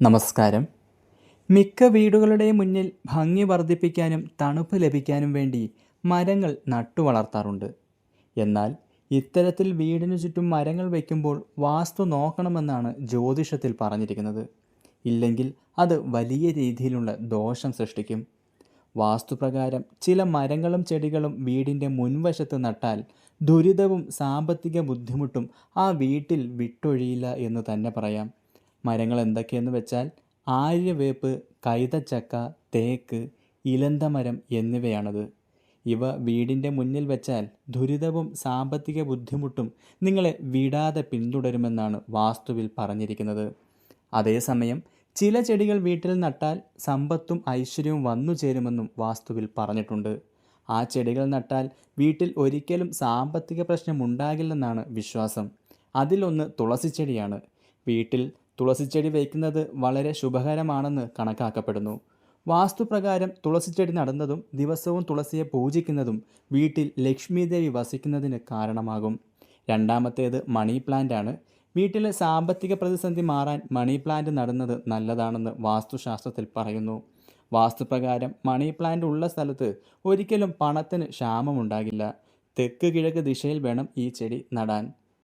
നമസ്കാരം. മിക്ക വീടുകളുടെയും മുന്നിൽ ഭംഗി വർദ്ധിപ്പിക്കാനും തണുപ്പ് ലഭിക്കാനും വേണ്ടി മരങ്ങൾ നട്ടു വളർത്താറുണ്ട്. എന്നാൽ ഇത്തരത്തിൽ വീടിനു ചുറ്റും മരങ്ങൾ വയ്ക്കുമ്പോൾ വാസ്തു നോക്കണമെന്നാണ് ജ്യോതിഷത്തിൽ പറഞ്ഞിരിക്കുന്നത്. ഇല്ലെങ്കിൽ അത് വലിയ രീതിയിലുള്ള ദോഷം സൃഷ്ടിക്കും. വാസ്തുപ്രകാരം ചില മരങ്ങളും ചെടികളും വീടിന്റെ മുൻവശത്ത് നട്ടാൽ ദുരിതവും സാമ്പത്തിക ബുദ്ധിമുട്ടും ആ വീട്ടിൽ വിട്ടൊഴിയില്ല എന്ന് തന്നെ പറയാം. മരങ്ങൾ എന്തൊക്കെയെന്ന് വെച്ചാൽ ആര്യവേപ്പ് കൈതച്ചക്ക തേക്ക് ഇലന്തമരം എന്നിവയാണത്. ഇവ വീടിന്റെ മുന്നിൽ വെച്ചാൽ ദുരിതവും സാമ്പത്തിക ബുദ്ധിമുട്ടും നിങ്ങളെ വിടാതെ പിന്തുടരുമെന്നാണ് വാസ്തുവിൽ പറഞ്ഞിരിക്കുന്നത്. അതേസമയം ചില ചെടികൾ വീട്ടിൽ നട്ടാൽ സമ്പത്തും ഐശ്വര്യവും വന്നു ചേരുമെന്നും വാസ്തുവിൽ പറഞ്ഞിട്ടുണ്ട്. ആ ചെടികൾ നട്ടാൽ വീട്ടിൽ ഒരിക്കലും സാമ്പത്തിക പ്രശ്നം ഉണ്ടാകില്ലെന്നാണ് വിശ്വാസം. അതിലൊന്ന് തുളസി ചെടിയാണ് വീട്ടിൽ തുളസിച്ചെടി വയ്ക്കുന്നത് വളരെ ശുഭകരമാണെന്ന് കണക്കാക്കപ്പെടുന്നു. വാസ്തുപ്രകാരം തുളസിച്ചെടി നടുന്നതും ദിവസവും തുളസിയെ പൂജിക്കുന്നതും വീട്ടിൽ ലക്ഷ്മീദേവി വസിക്കുന്നതിന് കാരണമാകും. രണ്ടാമത്തേത് മണി പ്ലാന്റ് ആണ് വീട്ടിലെ സാമ്പത്തിക പ്രതിസന്ധി മാറാൻ മണി പ്ലാന്റ് നടുന്നത് നല്ലതാണെന്ന് വാസ്തുശാസ്ത്രത്തിൽ പറയുന്നു. വാസ്തുപ്രകാരം മണി പ്ലാന്റ് ഉള്ള സ്ഥലത്ത് ഒരിക്കലും പണത്തിന് ക്ഷാമമുണ്ടാകില്ല. തെക്ക് കിഴക്ക് ദിശയിൽ വേണം ഈ ചെടി നടാൻ.